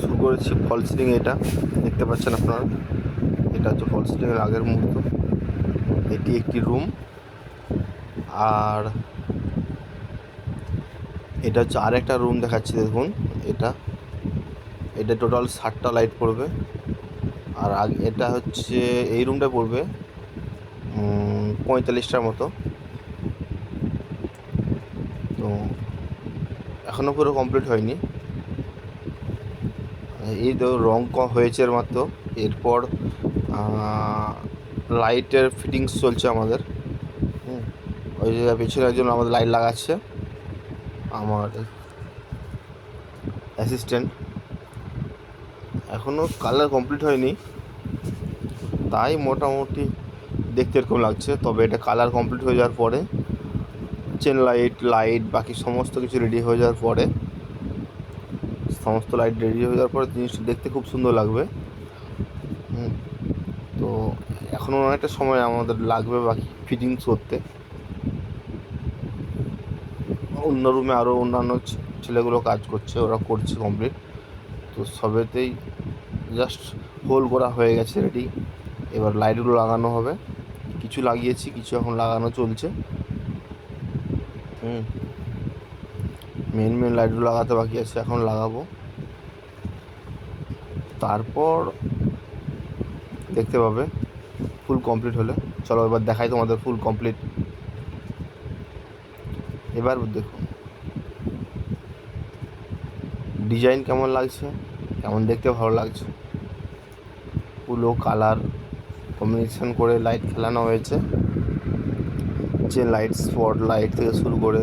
শুরু করেছি ফল সিলিং এটা। দেখতে পাচ্ছেন আপনারা? এটা হচ্ছে ফল সিলিংয়ের আগের মুহূর্ত। এটি একটি রুম আর এটা হচ্ছে আরেকটা রুম দেখাচ্ছি, দেখুন। এটা। এটা টোটাল ষাটটা লাইট পড়বে। আর আগে, এটা হচ্ছে, এই রুমটা পড়বে পঁয়তাল্লিশটার মতো। তো এখনও পুরো কমপ্লিট হয়নি। এই তো রং হয়েছে মাত্র। এরপর লাইটের ফিটিংস চলছে আমাদের। হুম, ওই যে পিছনে একজন আমাদের লাইট লাগাচ্ছে। আমার অ্যাসিস্ট্যান্ট এখনও কালার কমপ্লিট হয়নি। তাই মোটামুটি দেখতে এরকম লাগছে। তবে এটা কালার কমপ্লিট হয়ে যাওয়ার পরে চেন লাইট লাইট বাকি সমস্ত কিছু রেডি হয়ে যাওয়ার পরে সমস্ত লাইট রেডি হয়ে যাওয়ার পরে জিনিসটা দেখতে খুব সুন্দর লাগবে। তো এখনও অনেকটা সময় আমাদের লাগবে বাকি ফিটিংস করতে। অন্য রুমে আরও অন্যান্য ছেলেগুলো কাজ করছে, ওরা করছে কমপ্লিট তো সবেতেই জাস্ট হোল করা হয়ে গেছে রেডি এবার লাইটগুলো লাগানো হবে। কিছু লাগিয়েছি, কিছু এখন লাগানো চলছে। হুম মেন মেন লাইটগুলো লাগাতে বাকি আছে, এখন লাগাবো। তারপর দেখতে পাবে ফুল কমপ্লিট হলে। চলো এবার দেখাই তোমাদের ফুল কমপ্লিট এবার দেখুন ডিজাইন কেমন লাগছে? কেমন দেখতে ভালো লাগছে? পুরো কালার কম্বিনেশন করে লাইট খেলানো হয়েছে। যে লাইট স্পট লাইট থেকে শুরু করে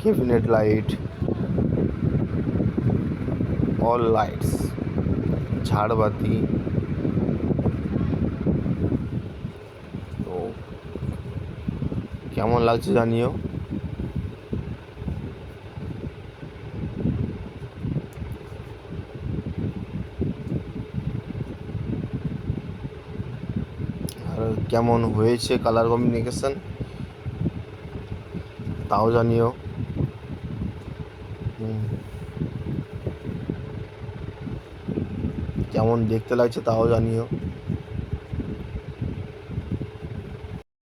ক্যাবিনেট লাইট অল লাইটস ঝাড়বাতি। তো কেমন লাগছে জানিও? আর কেমন হয়েছে কালার কম্বিনেশন তাও জানিও। কেমন দেখতে লাগছে তাও জানিও।